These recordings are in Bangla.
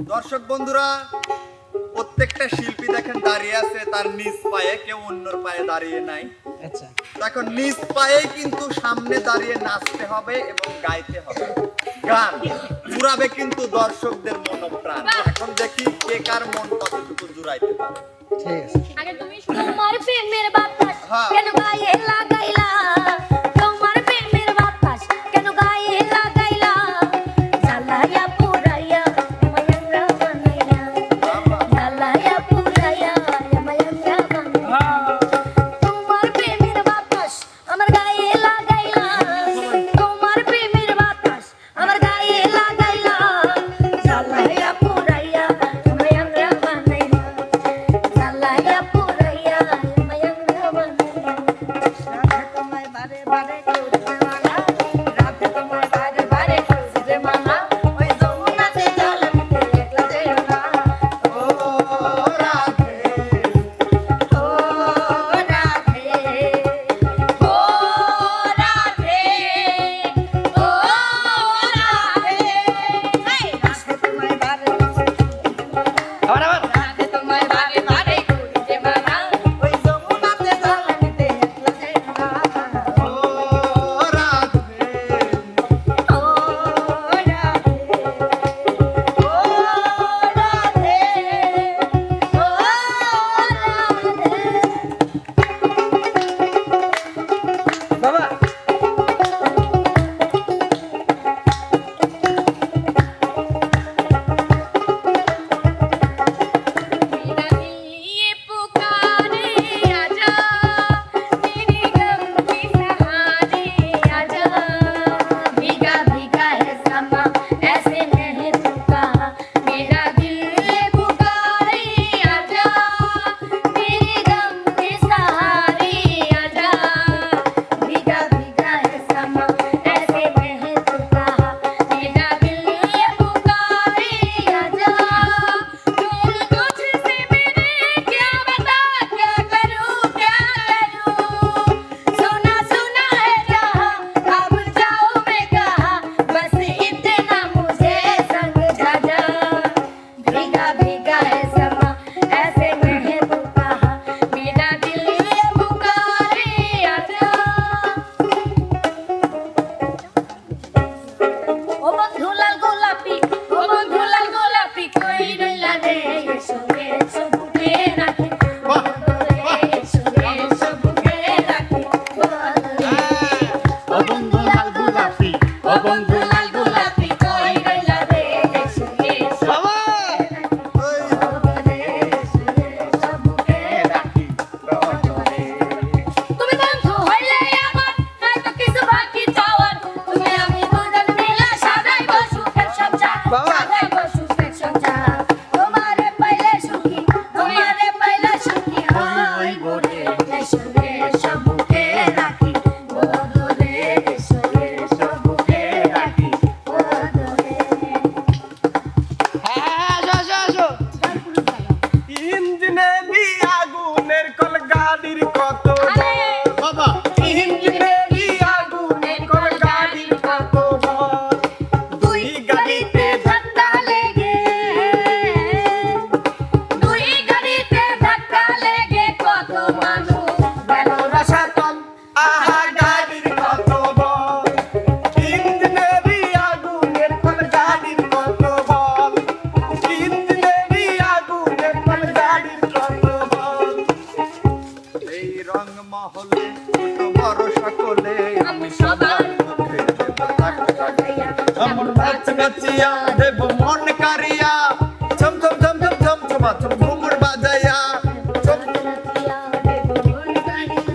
দর্শক বন্ধুরা প্রত্যেকটা শিল্পী দেখেন দাঁড়িয়ে আছে তার নিজ পায়ে কেউ অন্যর পায়ে দাঁড়িয়ে নাই। আচ্ছা। এখন নিজ পায়ে কিন্তু সামনে দাঁড়িয়ে নাচতে হবে এবং গাইতে হবে। গান জুড়াবে কিন্তু দর্শকদের মনোপ্রাণ। এখন দেখি কে কার মন কতটুকু জুড়াইতে পারে। ঠিক আছে। আগে তুমি শুনো মারবে মেরে বাপ Pretty fucked up. বাবা চল ঘুমুর বাজাইয়া চল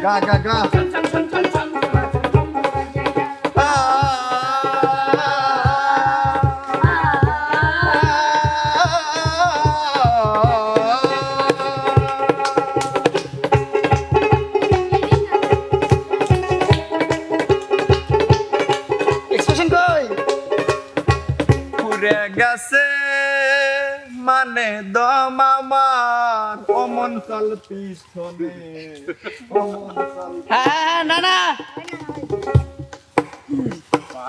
গা গা গা Gracias. মানে দম আমার। অমন কাল পিছনে। হ্যাঁ, হ্যাঁ, হ্যাঁ না না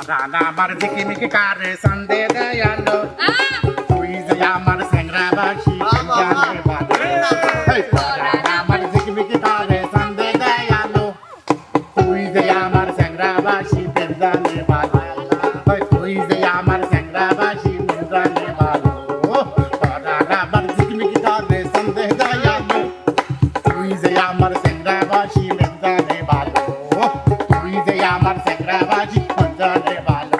রানা আমার দিকে মিকে কারে সন্দেহ দয়ালো। স্যাংরাবাসী বেদানে ভালো তুই যে আমার স্যাংরাবাসী বেদানে ভালো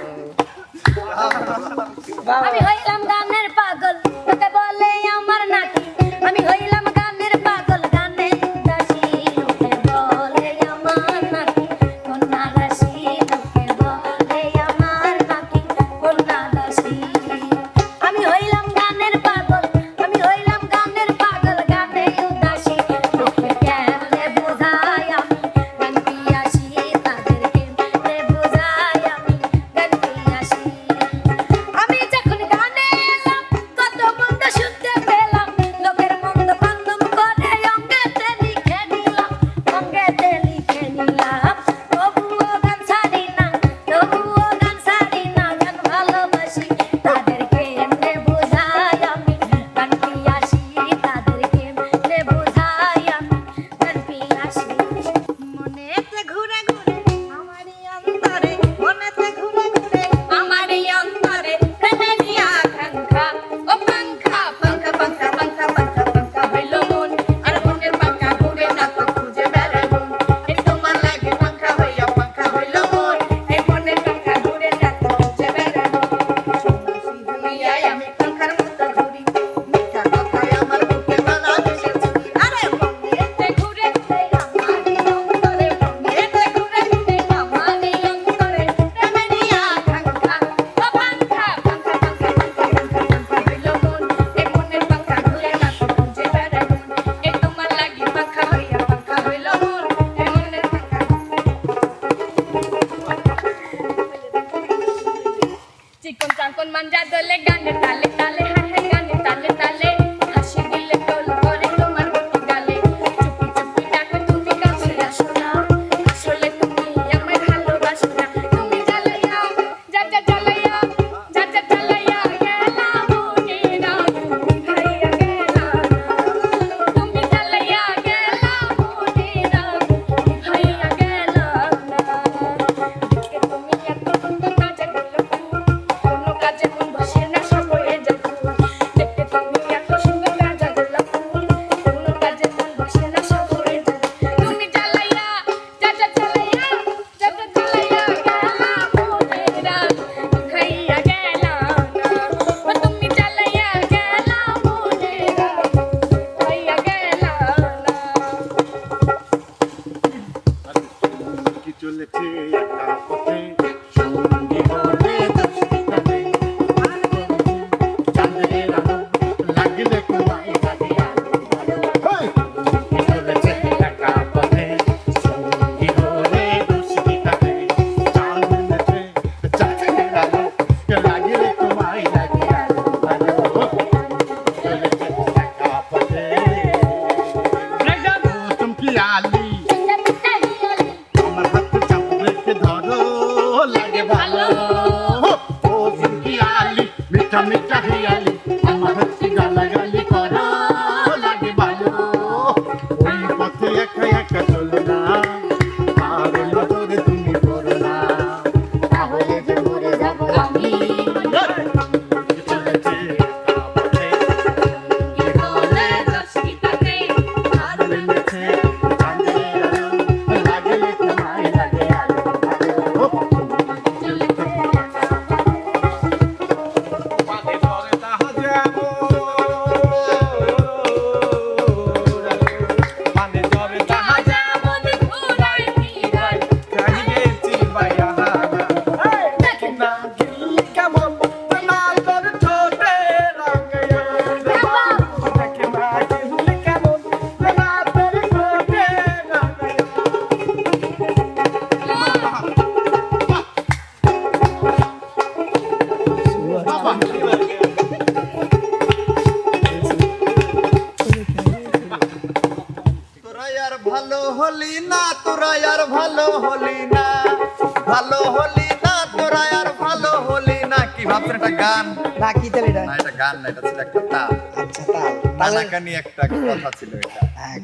গান? না কি তাহলে এটা? না এটা গান না এটা ছিল একটা তাল। আচ্ছা তাল। তাহলে নানাকে নিয়ে একটা কথা ছিল এটা। হ্যাঁ।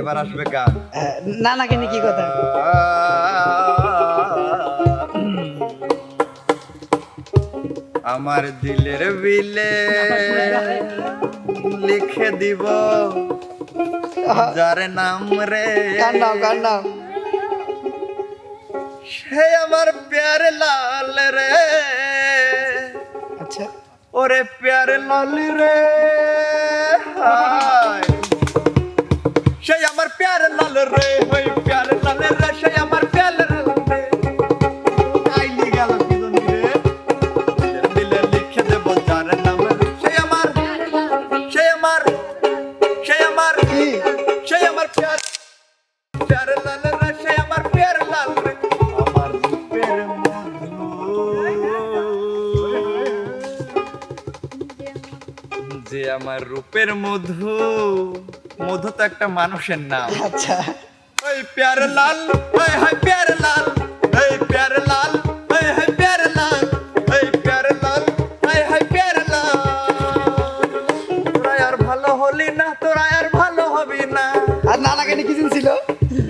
এবার আসবে গান। হ্যাঁ, নানাকে নিয়ে কি কথা? আমার দিলের বিলে লিখে দিব। যার নাম রে গান নাও। সে আমার প্যার লাল রে। ওরে প্যার লাল রে, হায়। সে আমার প্যার লাল রে, ওই প্যার লাল রে সে আমার আমার রূপের মধু। মধু তো একটা মানুষের নাম। আচ্ছা। ওই প্যার লাল ওই হাই প্যার লাল। ওই প্যার লাল ওই হাই প্যার লাল। ওই প্যার লাল ওই হাই প্যার লাল। তোরা আর ভালো হলি না তোরা আর ভালো হবি না। আর নানাকে নিয়ে কি ছিল?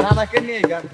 নানাকে নিয়ে গান।